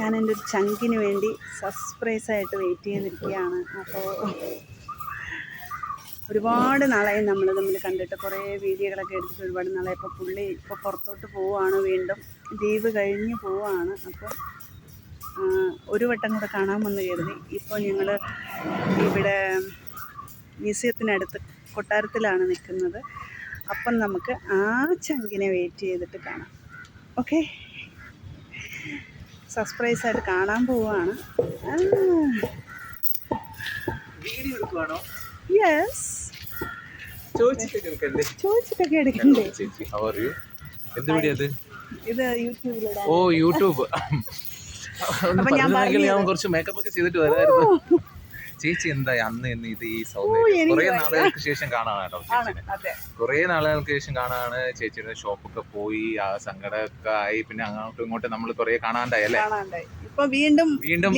ഞാൻ എന്റെ ഒരു ചങ്കിന് വേണ്ടി സർപ്രൈസ് ആയിട്ട് വെയിറ്റ് ചെയ്തിരിക്കുകയാണ്. അപ്പോൾ ഒരുപാട് നാളായി നമ്മൾ തമ്മിൽ കണ്ടിട്ട് കുറേ വീഡിയോകളൊക്കെ എടുത്തിട്ട് ഒരുപാട് നാളായി. ഇപ്പോൾ പുള്ളി ഇപ്പോൾ പുറത്തോട്ട് പോവുകയാണ് വീണ്ടും ലീവ് കഴിഞ്ഞ് പോവുകയാണ്. അപ്പോൾ ഒരു വട്ടം കൂടെ കാണാമെന്ന് കരുതി. ഇപ്പോൾ ഞങ്ങൾ ഇവിടെ മ്യൂസിയത്തിനടുത്ത് കൊട്ടാരത്തിലാണ് നിൽക്കുന്നത്. അപ്പം നമുക്ക് ആ ചങ്കിനെ വെയിറ്റ് ചെയ്തിട്ട് കാണാം. ഓക്കെ സർപ്രൈസ് ആയിട്ട് കാണാൻ പോവുകയാണ്. യെസ് ചോദിച്ചിട്ടൊക്കെ എടുക്കണ്ടേ? ഇത് യൂട്യൂബിലൂടെ. ഓ യൂട്യൂബ്. ഞാൻ. കുറച്ച് മേക്കപ്പ് ഒക്കെ ചെയ്തിട്ട് വരായിരുന്നു. ചേച്ചി എന്താ അന്ന് എന്ന് ഇത് ഈ സൗന്ദര്യം? കുറെ നാളുകൾക്ക് ശേഷം കാണാനാണ് കേട്ടോ ചേച്ചിനെ. അതെ. കുറെ നാളുകൾക്ക് ശേഷം കാണാണ് ചേച്ചിയുടെ ഷോപ്പൊക്കെ പോയി ആ സങ്കടമൊക്കെ ആയി പിന്നെ അങ്ങോട്ടും ഇങ്ങോട്ടും നമ്മൾ കുറെ കാണാണ്ടായി അല്ലേ? വീണ്ടും വീണ്ടും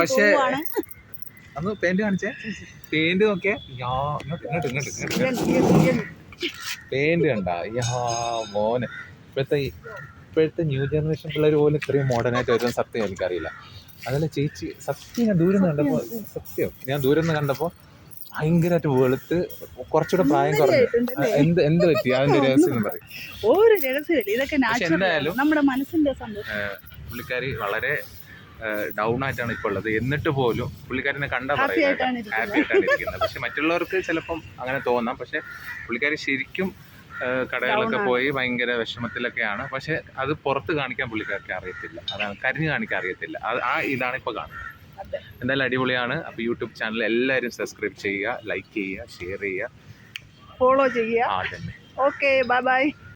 പക്ഷേ അന്ന് പെയിന്റ് കാണിച്ചേ? പെയിന്റ് നോക്കിയേ? ഇങ്ങോട്ട് ഇങ്ങോട്ട്. പെയിന്റ് കണ്ട? യാ മോനെ. ഇപ്പോഴത്തെ ഇപ്പോഴത്തെ ന്യൂ ജനറേഷൻ പിള്ളേർ പോലും ഇത്രയും മോഡേൺ ആയിട്ട് വരുന്ന സത്യം എനിക്കറിയില്ല. അതല്ല ചേച്ചി സത്യം ഞാൻ ദൂരം നിന്ന് കണ്ടപ്പോൾ സത്യം ഞാൻ ദൂരം നിന്ന് കണ്ടപ്പോൾ ഭയങ്കരമായിട്ട് വെളുത്ത് കുറച്ചുകൂടെ പ്രായം കുറഞ്ഞു. എന്ത് എന്ത് പറ്റി? അതിന്റെ രഹസ്യം പറയും. ഒരു രഹസ്യമില്ല ഇതൊക്കെ നാച്ചുറൽ നമ്മുടെ മനസ്സിന്റെ പുള്ളിക്കാരി വളരെ ഡൗൺ ആയിട്ടാണ് ഇപ്പോൾ ഉള്ളത്. എന്നിട്ട് പോലും പുള്ളിക്കാരിനെ കണ്ട ഹാപ്പി ആയിട്ടാണ് ഇരിക്കുന്നത്. ഹാപ്പി ആയിട്ടാണ് ഇരിക്കുന്നത്. പക്ഷെ മറ്റുള്ളവർക്ക് ചിലപ്പം അങ്ങനെ തോന്നാം. പക്ഷെ പുള്ളിക്കാരി ശരിക്കും കടകളിലൊക്കെ പോയി ഭയങ്കര വിഷമത്തിലൊക്കെയാണ്. പക്ഷെ അത് പുറത്ത് കാണിക്കാൻ പുള്ളിക്കാർക്ക് അറിയത്തില്ല. അതാണ് കരിഞ്ഞു കാണിക്കാൻ അറിയത്തില്ല. അത് ആ ഇതാണ് ഇപ്പോൾ കാണുന്നത്. എന്തായാലും അടിപൊളിയാണ്. അപ്പോൾ യൂട്യൂബ് ചാനൽ എല്ലാവരും സബ്സ്ക്രൈബ് ചെയ്യുക ലൈക്ക് ചെയ്യുക ഷെയർ ചെയ്യുക. ഫോളോ ചെയ്യുക. ആ തന്നെ ഓക്കെ ബൈ ബൈ